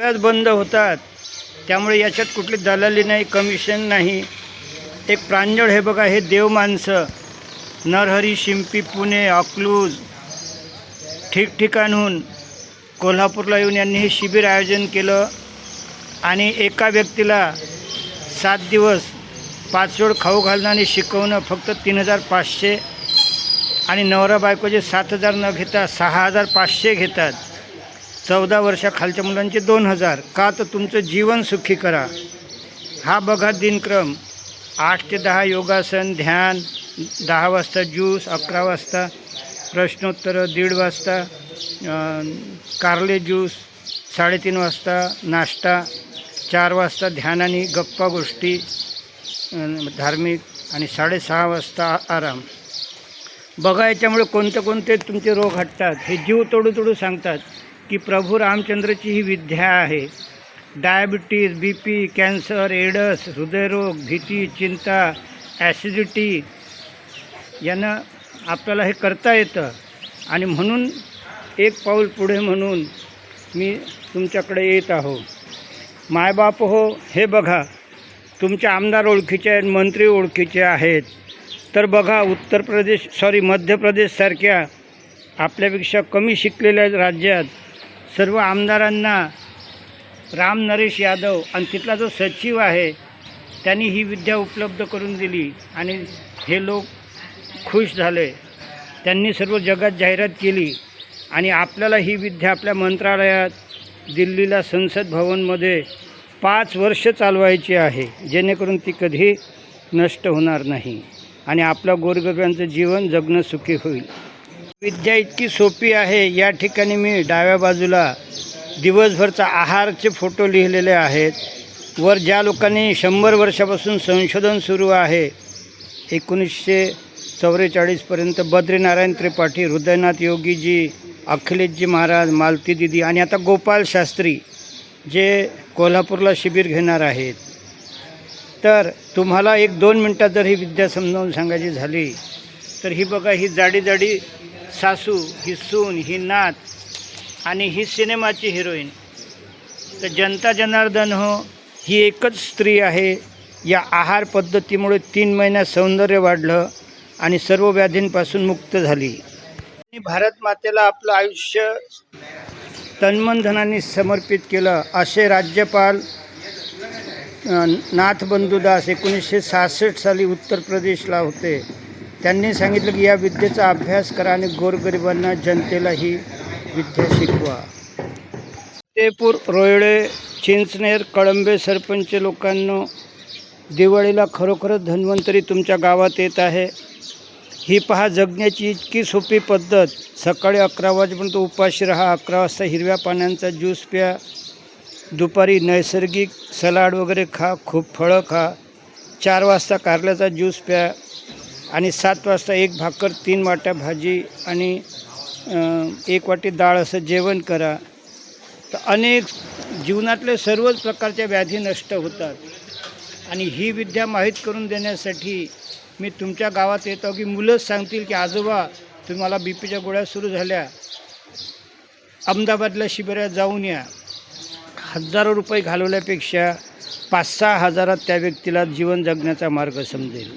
सगळ्याच बंद होतात. त्यामुळे याच्यात कुठली दलाली नाही कमिशन नाही. एक प्रांजळ हे बघा हे देव माणसं. नरहरी शिंपी पुणे अकलूज ठिकठिकाणहून कोल्हापूरला येऊन यांनी हे शिबिर आयोजन केलं आणि एका व्यक्तीला सात दिवस पाच वेळ खाऊ घालणं आणि शिकवणं फक्त तीन हजार पाचशे आणि नवरा बायकोचे सात हजार न घेता सहा हजार पाचशे घेतात. चौदा वर्षाखालच्या मुलांचे दोन हजार. का तर तुमचं जीवन सुखी करा. हा बघा दिनक्रम. आठ ते दहा योगासन ध्यान दहा वाजता ज्यूस अकरा वाजता प्रश्नोत्तरं दीड वाजता कार्ले कारले ज्यूस साडेतीन वाजता नाश्ता चार वाजता ध्यान आणि गप्पा गोष्टी धार्मिक आणि साडेसहा वाजता आ- आराम. बघा याच्यामुळे कोणते कोणते तुमचे रोग हटतात हे जीव तोडू तोडू सांगतात. की प्रभू रामचंद्रची ही विद्या आहे. Diabetes B P cancer AIDS हृदयरोग भीती चिंता ॲसिडिटी यानं आपल्याला हे करता येतं. आणि म्हणून एक पाऊल पुढे म्हणून मी तुमच्याकडे येत आहो. मायबाप हो हे बघा तुमचे आमदार ओळखीचे आहेत मंत्री ओळखीचे आहेत. तर बघा उत्तर प्रदेश सॉरी मध्य प्रदेशसारख्या आपल्यापेक्षा कमी शिकलेल्या राज्यात सर्व आमदारांना राम नरेश यादव आणि तिथला जो सचिव आहे त्यांनी ही विद्या उपलब्ध करून दिली आणि हे लोक खुश झाले. त्यांनी सर्व जगात जाहिरात केली आणि आपल्याला ही विद्या आपल्या मंत्रालयात दिल्लीला संसद भवनमध्ये पाच वर्ष चालवायची आहे. जेणेकरून ती कधी नष्ट होणार नाही आणि आपल्या गोरगरिबांचं जीवन जगणं सुखी होईल. विद्या इतकी सोपी आहे. या ठिकाणी मी डाव्या बाजूला दिवसभरचा आहारचे फोटो लिहिलेले आहेत. वर ज्या लोकांनी शंभर वर्षापासून संशोधन सुरू आहे एकोणीसशे चौवेचाळीसपर्यंत बद्रीनारायण त्रिपाठी हृदयनाथ योगीजी अखिलेशजी महाराज मालती दिदी आणि आता गोपाल शास्त्री जे कोल्हापूरला शिबिर घेणार आहेत. तर तुम्हाला एक दोन मिनटात जर ही विद्या समजावून सांगायची झाली तर ही बघा ही जाडी जाडी सासू ही सून ही नात आणि ही सिनेमाची हिरोईन. तर जनता जनार्दन हो ही एकच स्त्री आहे. या आहार पद्धतीमुळे तीन महिन्यात सौंदर्य वाढलं आणि सर्व व्याधींपासून मुक्त झाली. भारत मातेला आपलं आयुष्य तन्मनधनाने समर्पित केलं असे राज्यपाल अ, नाथ बंधुदास एकोणीसशे सहासष्ट साली उत्तर प्रदेशला होते. त्यांनी सांगितलं की या विद्येचा अभ्यास करा आणि गोरगरिबांना जनतेला ही विद्या शिकवा. फतेपूर रोयळे चिंचनेर कळंबे सरपंच लोकांनो दिवाळीला खरोखरच धन्वंतरी तुमच्या गावात येत आहे. ही पहा जगण्याची इतकी सोपी पद्धत. सकाळी अकरा वाजेपर्यंत उपाशी राहा अकरा वाजता हिरव्या पाण्यांचा ज्यूस प्या. दुपारी नैसर्गिक सलाड वगैरे खा खूप फळं खा. चार वाजता कारल्याचा ज्यूस प्या. आणि सात वाजता एक भाकर तीन वाट्या भाजी आणि एक वाटी डाळ असं जेवण करा. तर अनेक जीवनातले सर्वच प्रकारच्या व्याधी नष्ट होतात. आणि ही विद्या माहीत करून देण्यासाठी मी तुमच्या गावात येतो की मुलंच सांगतील की आजोबा तुम्हाला बी पीच्या गोळ्या सुरू झाल्या. अहमदाबादला शिबिरात जाऊन या. हजारो रुपये घालवल्यापेक्षा पाच सहा हजारात त्या व्यक्तीला जीवन जगण्याचा मार्ग समजेल.